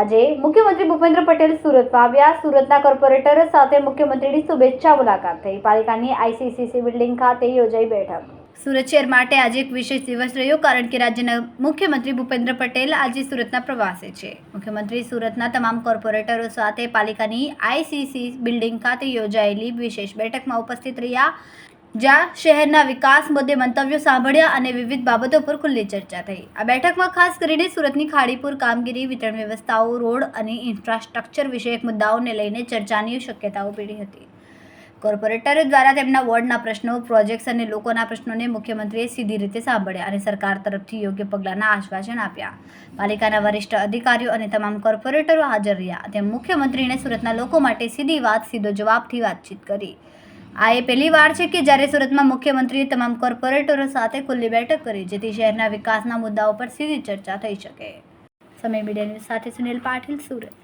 આજે મુખ્યમંત્રી ભૂપેન્દ્ર પટેલ સુરતમાં આવ્યા. સુરતના કોર્પોરેટર સાથે મુખ્યમંત્રીની શુભેચ્છા મુલાકાત થઈ. પાલિકાની આઈસીસીસી બિલ્ડિંગ ખાતે યોજાઈ બેઠક. સુરત શહેર માટે આજે એક વિશેષ દિવસ રહ્યો, કારણ કે રાજ્યના મુખ્યમંત્રી ભૂપેન્દ્ર પટેલ આજે સુરતના પ્રવાસે છે. મુખ્યમંત્રી સુરતના તમામ કોર્પોરેટરો સાથે પાલિકાની આઈસીસી બિલ્ડિંગ ખાતે યોજાયેલી વિશેષ બેઠકમાં ઉપસ્થિત રહ્યા. જ્યાં શહેરના વિકાસ મુદ્દે મંતવ્યો સાંભળ્યા અને વિવિધ બાબતો પર ખુલ્લી ચર્ચા થઈ. આ બેઠકમાં ખાસ કરીને સુરતની ખાડીપુર, કામગીરી, વિતરણ વ્યવસ્થાઓ, રોડ અને ઇન્ફ્રાસ્ટ્રક્ચર વિષયક મુદ્દાઓને લઈને ચર્ચાની શક્યતાઓ પીડી હતી. કોર્પોરેટરો દ્વારા તેમના વોર્ડના પ્રશ્નો, પ્રોજેક્ટ્સ અને લોકોના પ્રશ્નોને મુખ્યમંત્રીએ સીધી રીતે સાંભળ્યા અને સરકાર તરફથી યોગ્ય પગલાંના આશ્વાસન આપ્યા. પાલિકાના વરિષ્ઠ અધિકારીઓ અને તમામ કોર્પોરેટરો હાજર રહ્યા. તેમ મુખ્યમંત્રીને સુરતના લોકો માટે સીધી વાત, સીધો જવાબથી વાતચીત કરી. આ એ પહેલી વાર છે કે જ્યારે સુરતમાં મુખ્યમંત્રીએ તમામ કોર્પોરેટરો સાથે ખુલ્લી બેઠક કરી, જેથી શહેરના વિકાસના મુદ્દાઓ પર સીધી ચર્ચા થઈ શકે. સમય મીડિયા સાથે સુનિલ પાટીલ, સુરત.